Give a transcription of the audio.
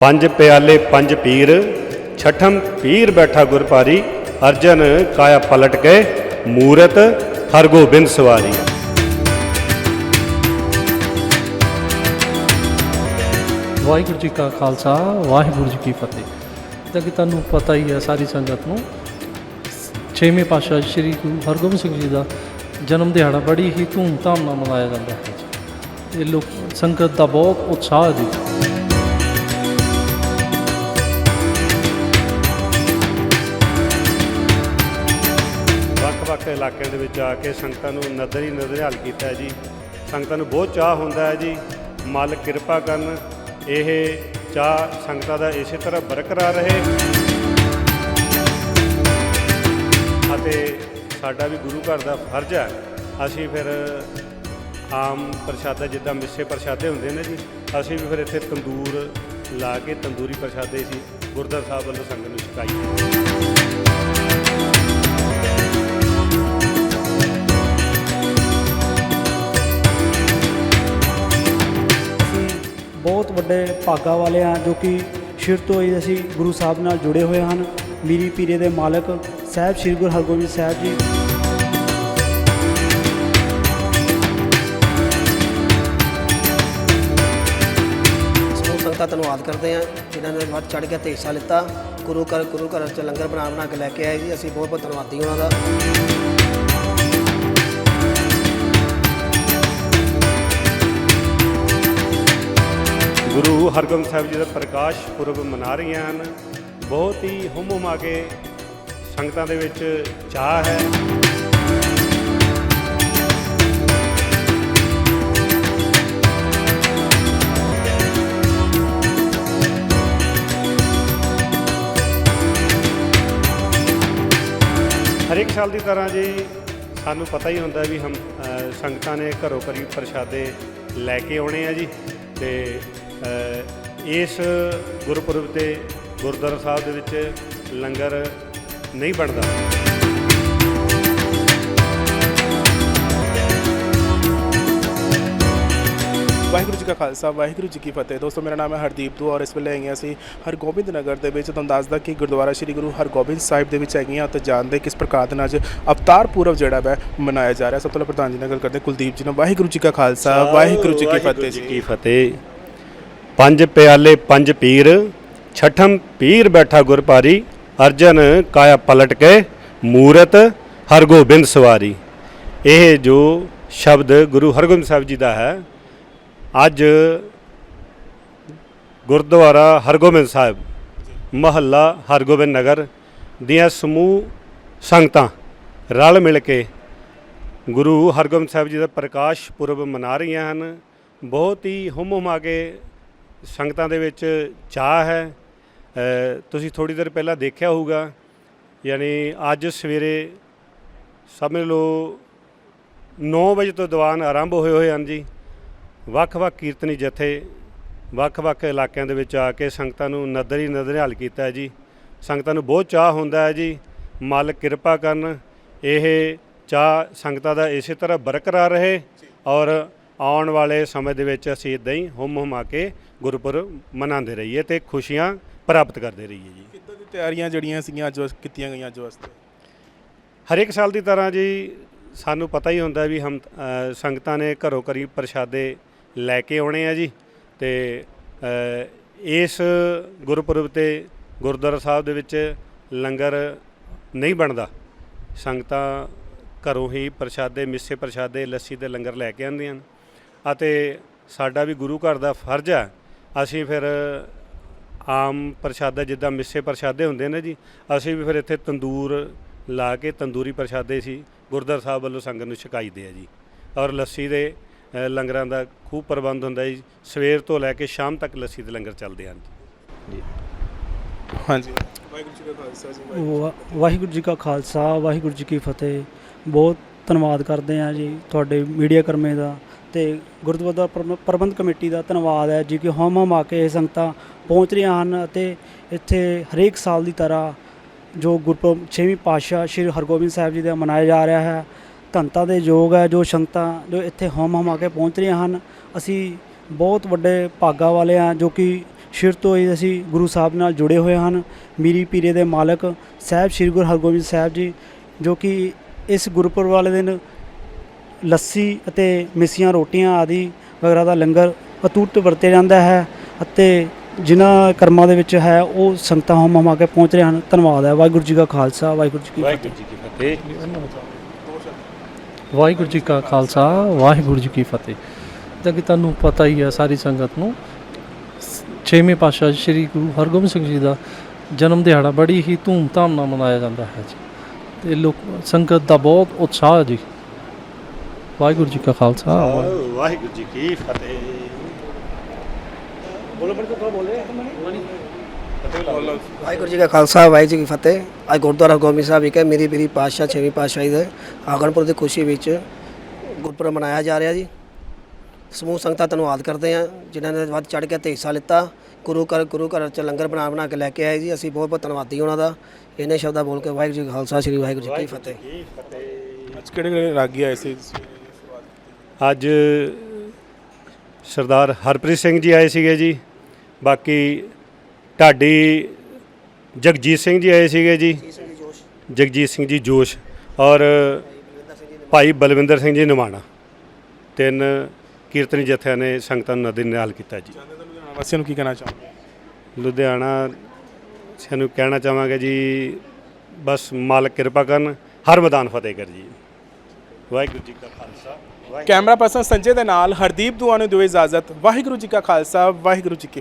ਪੰਜ ਪਿਆਲੇ, ਪੰਜ ਪੀਰ, ਛਠਮ ਪੀਰ ਬੈਠਾ ਗੁਰਪਾਰੀ, ਅਰਜਨ ਕਾਇਆ ਪਲਟ ਗਏ ਮੂਰਤ ਹਰਗੋਬਿੰਦ ਸਵਾਰੀ। ਵਾਹਿਗੁਰੂ ਜੀ ਕਾ ਖਾਲਸਾ, ਵਾਹਿਗੁਰੂ ਜੀ ਕੀ ਫਤਿਹ। ਜਿੱਦਾਂ ਕਿ ਤੁਹਾਨੂੰ ਪਤਾ ਹੀ ਹੈ ਸਾਰੀ ਸੰਗਤ ਨੂੰ, ਛੇਵੇਂ ਪਾਤਸ਼ਾਹ ਸ੍ਰੀ ਗੁਰੂ ਹਰਗੋਬਿੰਦ ਸਿੰਘ ਜੀ ਦਾ ਜਨਮ ਦਿਹਾੜਾ ਬੜੀ ਹੀ ਧੂਮਧਾਮ ਨਾਲ ਮਨਾਇਆ ਜਾਂਦਾ ਹੈ ਇਹ ਲੋਕ, ਸੰਗਤ ਦਾ ਬਹੁਤ ਉਤਸ਼ਾਹ ਹੈ ਇਲਾਕੇ ਦੇ ਵਿੱਚ ਆ ਕੇ ਸੰਗਤਾਂ ਨੂੰ ਨਜ਼ਰ ਹੀ ਨਜ਼ਰ ਹਾਲ ਕੀਤਾ ਜੀ। ਸੰਗਤਾਂ ਨੂੰ ਬਹੁਤ ਚਾਹ ਹੁੰਦਾ ਹੈ ਜੀ। ਮਾਲਕ ਕਿਰਪਾ ਕਰਨ, ਇਹ ਚਾਹ ਸੰਗਤਾਂ ਦਾ ਇਸੇ ਤਰ੍ਹਾਂ ਬਰਕਰਾਰ ਰਹੇ। ਅਤੇ ਸਾਡਾ ਵੀ ਗੁਰੂ ਘਰ ਦਾ ਫਰਜ਼ ਹੈ। ਅਸੀਂ ਫਿਰ ਆਮ ਪ੍ਰਸ਼ਾਦਾ ਜਿੱਦਾਂ ਮਿੱਸੇ ਪ੍ਰਸ਼ਾਦੇ ਹੁੰਦੇ ਨੇ ਜੀ, ਅਸੀਂ ਵੀ ਫਿਰ ਇੱਥੇ ਤੰਦੂਰ ਲਾ ਕੇ ਤੰਦੂਰੀ ਪ੍ਰਸ਼ਾਦੇ ਸੀ ਗੁਰਦੁਆਰਾ ਸਾਹਿਬ ਵੱਲੋਂ ਸੰਗਤ ਨੂੰ ਛਕਾਈ। ਬਹੁਤ ਭਾਗਾ ਵਾਲੇ ਆ ਜੋ ਕਿ ਸ਼ੁਰੂ ਤੋਂ ਹੀ ਅਸੀਂ ਗੁਰੂ ਸਾਹਿਬ ਨਾਲ ਜੁੜੇ ਹੋਏ ਹਨ। ਮੀਰੀ ਪੀਰੇ ਦੇ ਮਾਲਕ ਸਾਹਿਬ ਸ੍ਰੀ ਗੁਰੂ ਹਰਗੋਬਿੰਦ ਸਾਹਿਬ ਜੀ। ਸਮੂਹ ਸੰਗਤਾਂ, ਧੰਨਵਾਦ ਕਰਦੇ ਹਾਂ ਜਿਨ੍ਹਾਂ ਨੇ ਵੱਧ ਚੜ ਕੇ ਤੇ ਹਿੱਸਾ ਲਿੱਤਾ। ਗੁਰੂ ਘਰ ਗੁਰੂ ਘਰ ਚ ਲੰਗਰ ਬਣਾ ਬਣਾ ਕੇ ਲੈ ਕੇ ਆਏ ਜੀ। ਅਸੀਂ ਬਹੁਤ ਬਹੁਤ ਧੰਨਵਾਦੀ ਉਹਨਾਂ ਦਾ। ਗੁਰੂ ਹਰਗੋਬਿੰਦ ਸਾਹਿਬ ਜੀ ਦਾ ਪ੍ਰਕਾਸ਼ ਪੁਰਬ ਮਨਾ ਰਹੀਆਂ ਹਨ। ਬਹੁਤ ਹੀ ਹੁੰਮ ਹੁਮਾ ਕੇ ਸੰਗਤਾਂ ਦੇ ਵਿੱਚ ਚਾਹ ਹੈ। ਹਰੇਕ ਸਾਲ ਦੀ ਤਰ੍ਹਾਂ ਜੀ, ਸਾਨੂੰ ਪਤਾ ਹੀ ਹੁੰਦਾ ਵੀ ਹਮ ਸੰਗਤਾਂ ਨੇ ਘਰੋਂ ਘਰੀ ਪ੍ਰਸ਼ਾਦੇ ਲੈ ਕੇ ਆਉਣੇ ਆ ਜੀ। ਤੇ ਇਸ ਗੁਰਪੁਰਬ ਤੇ ਗੁਰਦੁਆਰਾ ਸਾਹਿਬ ਦੇ ਵਿੱਚ ਲੰਗਰ ਨਹੀਂ ਬਣਦਾ। ਵਾਹਿਗੁਰੂ ਜੀ ਕਾ ਖਾਲਸਾ ਵਾਹਿਗੁਰੂ ਜੀ ਕੀ ਫਤਿਹ। ਦੋਸਤੋ ਮੇਰਾ ਨਾਮ ਹੈ ਹਰਦੀਪ ਦੂ ਔਰ ਇਸ ਵੇਲੇ ਹੈਗੇ ਅਸੀਂ ਹਰਗੋਬਿੰਦ ਨਗਰ ਦੇ ਵਿੱਚ। ਤੁਹਾਨੂੰ ਦੱਸਦਾ ਕਿ ਗੁਰਦੁਆਰਾ ਸ੍ਰੀ ਗੁਰੂ ਹਰਗੋਬਿੰਦ ਸਾਹਿਬ ਦੇ ਵਿੱਚ ਹੈਗੇ ਹਾਂ ਤੇ ਜਾਣਦੇ ਕਿਸ ਪ੍ਰਕਾਰ ਦੇ ਨਾਲ ਅੱਜ ਅਵਤਾਰ ਪੁਰਬ ਜਿਹੜਾ ਹੈ ਮਨਾਇਆ ਜਾ ਰਿਹਾ। ਸਭ ਤੋਂ ਪਹਿਲਾਂ ਪ੍ਰਧਾਨ ਜੀ ਨਾਲ ਗੱਲ ਕਰਦੇ ਕੁਲਦੀਪ ਜੀ ਨਾਲ। ਵਾਹਿਗੁਰੂ ਜੀ ਕਾ ਖਾਲਸਾ ਵਾਹਿਗੁਰੂ ਜੀ ਕੀ ਫਤਿਹ ਜੀ। ਕੀ ਫਤਿਹ। ਪੰਜ ਪਿਆਲੇ, ਪੰਜ ਪੀਰ, ਛਠਮ ਪੀਰ ਬੈਠਾ ਗੁਰਪਾਰੀ, ਅਰਜਨ ਕਾਇਆ ਪਲਟ ਕੇ, ਮੂਰਤ ਹਰਗੋਬਿੰਦ ਸਵਾਰੀ। ਇਹ ਜੋ ਸ਼ਬਦ ਗੁਰੂ ਹਰਗੋਬਿੰਦ ਸਾਹਿਬ ਜੀ ਦਾ ਹੈ, ਅੱਜ ਗੁਰਦੁਆਰਾ ਹਰਗੋਬਿੰਦ ਸਾਹਿਬ, ਮਹੱਲਾ ਹਰਗੋਬਿੰਦ ਨਗਰ ਦੀਆਂ ਸਮੂਹ ਸੰਗਤਾਂ ਰਲ ਮਿਲ ਕੇ ਗੁਰੂ ਹਰਗੋਬਿੰਦ ਸਾਹਿਬ ਜੀ ਦਾ ਪ੍ਰਕਾਸ਼ ਪੁਰਬ ਮਨਾ ਰਹੀਆਂ ਹਨ। ਬਹੁਤ ਹੀ ਹੁੰਮ ਹੁਮਾ ਕੇ ਸੰਗਤਾਂ ਦੇ ਵਿੱਚ ਚਾਹ ਹੈ। ਤੁਸੀਂ ਥੋੜੀ ਦੇਰ ਪਹਿਲਾਂ ਦੇਖਿਆ ਹੋਊਗਾ, ਯਾਨੀ ਅੱਜ ਸਵੇਰੇ ਸਮਝ ਲਓ 9 ਵਜੇ ਤੋਂ ਦੀਵਾਨ ਆਰੰਭ ਹੋਏ ਹੋਏ ਹਨ ਜੀ। ਵੱਖ-ਵੱਖ ਕੀਰਤਨੀ ਜਥੇ ਵੱਖ-ਵੱਖ ਇਲਾਕਿਆਂ ਦੇ ਵਿੱਚ ਆ ਕੇ ਸੰਗਤਾਂ ਨੂੰ ਨਦਰ ਹੀ ਨਦਰ ਹਾਲ ਕੀਤਾ ਹੈ ਜੀ। ਸੰਗਤਾਂ ਨੂੰ ਬਹੁਤ ਚਾਹ ਹੁੰਦਾ ਹੈ ਜੀ। ਮਾਲਕ ਕਿਰਪਾ ਕਰਨ, ਇਹ ਚਾਹ ਸੰਗਤਾਂ ਦਾ ਇਸੇ ਤਰ੍ਹਾਂ ਬਰਕਰਾਰ ਰਹੇ ਔਰ ਆਉਣ ਵਾਲੇ ਸਮੇਂ ਦੇ ਵਿੱਚ ਅਸੀਂ ਇਦਾਂ ਹੀ ਹੁੰਮ ਹੁਮਾ ਕੇ ਗੁਰਪੁਰਬ ਮਨਾਉਂਦੇ ਰਹੀਏ ਤੇ ਖੁਸ਼ੀਆਂ ਪ੍ਰਾਪਤ ਕਰਦੇ ਰਹੀਏ ਜੀ। ਕਿੱਦਾਂ ਦੀ ਤਿਆਰੀਆਂ ਜਿਹੜੀਆਂ ਸੀਗੀਆਂ ਅੱਜ ਕੀਤੀਆਂ ਗਈਆਂ ਅੱਜ ਵਾਸਤੇ? ਹਰ ਇੱਕ ਸਾਲ ਦੀ ਤਰ੍ਹਾਂ ਜੀ ਸਾਨੂੰ ਪਤਾ ਹੀ ਹੁੰਦਾ ਵੀ ਹਮ ਸੰਗਤਾਂ ਨੇ ਘਰੋਂ ਘਰੀ ਪ੍ਰਸ਼ਾਦੇ ਲੈ ਕੇ ਆਉਣੇ ਆ ਜੀ ਤੇ ਇਸ ਗੁਰਪੁਰਬ ਤੇ ਗੁਰਦੁਆਰਾ ਸਾਹਿਬ ਦੇ ਵਿੱਚ ਲੰਗਰ ਨਹੀਂ ਬਣਦਾ। ਸੰਗਤਾਂ ਘਰੋਂ ਹੀ ਪ੍ਰਸ਼ਾਦੇ ਮਿੱਸੇ ਪ੍ਰਸ਼ਾਦੇ ਲੱਸੀ ਦੇ ਲੰਗਰ ਲੈ ਕੇ ਆਉਂਦੀਆਂ ਹਨ ਅਤੇ ਸਾਡਾ ਵੀ ਗੁਰੂ ਘਰ ਦਾ ਫਰਜ਼ ਹੈ। ਅਸੀਂ ਫਿਰ ਆਮ ਪ੍ਰਸ਼ਾਦਾ ਜਿੱਦਾਂ ਮਿੱਸੇ ਪ੍ਰਸ਼ਾਦੇ ਹੁੰਦੇ ਨੇ ਜੀ ਅਸੀਂ ਵੀ ਫਿਰ ਇੱਥੇ ਤੰਦੂਰ ਲਾ ਕੇ ਤੰਦੂਰੀ ਪ੍ਰਸ਼ਾਦੇ ਸੀ ਗੁਰਦੁਆਰਾ ਸਾਹਿਬ ਵੱਲੋਂ ਸੰਗਤ ਨੂੰ ਛਕਾਈਦੇ ਆ ਜੀ। ਔਰ ਲੱਸੀ ਦੇ ਲੰਗਰਾਂ ਦਾ ਖੂਬ ਪ੍ਰਬੰਧ ਹੁੰਦਾ ਜੀ। ਸਵੇਰ ਤੋਂ ਲੈ ਕੇ ਸ਼ਾਮ ਤੱਕ ਲੱਸੀ ਦੇ ਲੰਗਰ ਚੱਲਦੇ ਹਨ ਜੀ। ਹਾਂਜੀ। ਵਾਹਿਗੁਰੂ ਜੀ ਕਾ ਖਾਲਸਾ ਜੀ ਵਾ- ਵਾਹਿਗੁਰੂ ਜੀ ਕਾ ਖਾਲਸਾ ਵਾਹਿਗੁਰੂ ਜੀ ਕੀ ਫਤਿਹ। ਬਹੁਤ ਧੰਨਵਾਦ ਕਰਦੇ ਹਾਂ ਜੀ ਤੁਹਾਡੇ ਮੀਡੀਆ ਕਰਮੇ ਦਾ। ਤੇ ਗੁਰਦੁਆਰਾ ਪ੍ਰਬ- ਪ੍ਰਬੰਧ ਕਮੇਟੀ ਦਾ ਧੰਨਵਾਦ ਹੈ ਜੀ ਕਿ ਹਮ ਹਮ ਆ ਕੇ ਇਹ ਸੰਗਤਾਂ ਪਹੁੰਚ ਰਹੀਆਂ ਹਨ ਅਤੇ ਇੱਥੇ ਹਰੇਕ ਸਾਲ ਦੀ ਤਰ੍ਹਾਂ ਜੋ ਗੁਰਪੁਰਬ ਛੇਵੀਂ ਪਾਤਸ਼ਾਹ ਸ੍ਰੀ ਹਰਗੋਬਿੰਦ ਸਾਹਿਬ ਜੀ ਦਾ ਮਨਾਇਆ ਜਾ ਰਿਹਾ ਹੈ ਧੰਤਾ ਦੇ ਯੋਗ ਹੈ ਜੋ ਸੰਗਤਾਂ ਜੋ ਇੱਥੇ ਹਮ ਹਮ ਆ ਕੇ ਪਹੁੰਚ ਰਹੀਆਂ ਹਨ। ਅਸੀਂ ਬਹੁਤ ਵੱਡੇ ਭਾਗਾ ਵਾਲੇ ਹਾਂ ਜੋ ਕਿ ਸ਼ੁਰੂ ਤੋਂ ਹੀ ਅਸੀਂ ਗੁਰੂ ਸਾਹਿਬ ਨਾਲ ਜੁੜੇ ਹੋਏ ਹਨ। ਮੀਰੀ ਪੀਰੇ ਦੇ ਮਾਲਕ ਸਾਹਿਬ ਸ੍ਰੀ ਗੁਰੂ ਹਰਗੋਬਿੰਦ ਸਾਹਿਬ ਜੀ ਜੋ ਕਿ ਇਸ ਗੁਰਪੁਰਬ ਵਾਲੇ ਦਿਨ ਲੱਸੀ ਅਤੇ ਮਿੱਸੀਆਂ ਰੋਟੀਆਂ ਆਦਿ ਵਗੈਰਾ ਦਾ ਲੰਗਰ ਅਤੁੱਟ ਵਰਤਿਆ ਜਾਂਦਾ ਹੈ ਅਤੇ ਜਿਨ੍ਹਾਂ ਕਰਮਾਂ ਦੇ ਵਿੱਚ ਹੈ ਉਹ ਸੰਗਤਾਂ ਹਮ ਹਮਾ ਕੇ ਪਹੁੰਚ ਰਹੇ ਹਨ। ਧੰਨਵਾਦ ਹੈ। ਵਾਹਿਗੁਰੂ ਜੀ ਕਾ ਖਾਲਸਾ। ਵਾਹਿਗੁਰੂ ਜੀ ਕੀ ਫਤਿਹ। ਵਾਹਿਗੁਰੂ ਜੀ ਕੀ ਫਤਿਹ। ਵਾਹਿਗੁਰੂ ਜੀ ਕਾ ਖਾਲਸਾ। ਵਾਹਿਗੁਰੂ ਜੀ ਕੀ ਫਤਿਹ। ਜਿੱਦਾਂ ਕਿ ਤੁਹਾਨੂੰ ਪਤਾ ਹੀ ਹੈ ਸਾਰੀ ਸੰਗਤ ਨੂੰ ਛੇਵੇਂ ਪਾਤਸ਼ਾਹ ਸ੍ਰੀ ਗੁਰੂ ਹਰਗੋਬਿੰਦ ਸਿੰਘ ਜੀ ਦਾ ਜਨਮ ਦਿਹਾੜਾ ਬੜੀ ਹੀ ਧੂਮ-ਧਾਮ ਨਾਲ ਮਨਾਇਆ ਜਾਂਦਾ ਹੈ ਜੀ। ਤੇ ਲੋਕ ਸੰਗਤ ਦਾ ਬਹੁਤ ਉਤਸ਼ਾਹ ਹੈ ਜੀ। ਵਾਹਿਗੁਰੂ ਜੀ ਕਾ ਖਾਲਸਾ ਵਾਹਿਗੁਰੂ ਵਾਹਿਗੁਰੂ ਜੀ ਕੀ ਫਤਿਹ ਵਾਹਿਗੁਰੂ ਜੀ ਕਾ ਖਾਲਸਾ ਵਾਹਿਗੁਰੂ ਜੀ ਕੀ ਫਤਿਹ ਅੱਜ ਗੁਰਦੁਆਰਾ ਗੋਬਿੰਦ ਸਾਹਿਬ ਵਿਖੇ ਮੇਰੀ ਮੇਰੀ ਪਾਤਸ਼ਾਹ ਛੇਵੀਂ ਪਾਤਸ਼ਾਹੀ ਦੇ ਆਗਣਪੁਰ ਦੀ ਖੁਸ਼ੀ ਵਿੱਚ ਗੁਰਪੁਰਬ ਮਨਾਇਆ ਜਾ ਰਿਹਾ ਜੀ ਸਮੂਹ ਸੰਗਤਾਂ ਧੰਨਵਾਦ ਕਰਦੇ ਆ ਜਿਨ੍ਹਾਂ ਨੇ ਵੱਧ ਚੜ ਕੇ ਤੇ ਹਿੱਸਾ ਲਿੱਤਾ ਗੁਰੂ ਘਰ ਗੁਰੂ ਘਰ ਚ ਲੰਗਰ ਬਣਾ ਬਣਾ ਕੇ ਲੈ ਕੇ ਆਏ ਜੀ ਅਸੀਂ ਬਹੁਤ ਬਹੁਤ ਧੰਨਵਾਦੀ ਉਹਨਾਂ ਦਾ ਇਹਨੇ ਸ਼ਬਦਾਂ ਬੋਲ ਕੇ ਵਾਹਿਗੁਰੂ ਜੀ ਕਾ ਖਾਲਸਾ ਸ੍ਰੀ ਵਾਹਿਗੁਰੂ ਜੀ ਕੀ ਫਤਿਹ ਅੱਜ ਕਿਹੜੇ ਕਿਹੜੇ ਰਾਗੀ ਆਏ ਸੀ ਅੱਜ ਸਰਦਾਰ ਹਰਪ੍ਰੀਤ ਸਿੰਘ ਜੀ ਆਏ ਸੀਗੇ ਜੀ ਬਾਕੀ ਢਾਡੀ ਜਗਜੀਤ ਸਿੰਘ ਜੀ ਆਏ ਸੀਗੇ ਜੀ ਜਗਜੀਤ ਸਿੰਘ ਜੀ ਜੋਸ਼ ਔਰ ਭਾਈ ਬਲਵਿੰਦਰ ਸਿੰਘ ਜੀ ਨਿਮਾਣਾ ਤਿੰਨ ਕੀਰਤਨੀ ਜਥਿਆਂ ਨੇ ਸੰਗਤਾਂ ਨੂੰ ਨਦੀ ਨਾਲ ਕੀਤਾ ਜੀ। ਵਾਸੀਆਂ ਨੂੰ ਕੀ ਕਹਿਣਾ ਚਾਹੁੰਦੇ ਲੁਧਿਆਣਾ ਸਾਨੂੰ ਕਹਿਣਾ ਚਾਹਾਂਗੇ ਜੀ ਬਸ ਮਾਲਕ ਕਿਰਪਾ ਕਰਨ ਹਰ ਮੈਦਾਨ ਫਤਿਹ ਕਰ ਜੀ। ਵਾਹਿਗੁਰੂ ਜੀ ਕਾ ਖਾਲਸਾ ਕੈਮਰਾ ਪਰਸਨ ਸੰਜੇ ਦੇ ਨਾਲ ਹਰਦੀਪ ਦੁਆ ਨੂੰ ਦਿਓ ਇਜਾਜ਼ਤ, ਵਾਹਿਗੁਰੂ ਜੀ ਕਾ ਖਾਲਸਾ, ਵਾਹਿਗੁਰੂ ਜੀ ਕੀ ਫਤਿਹ।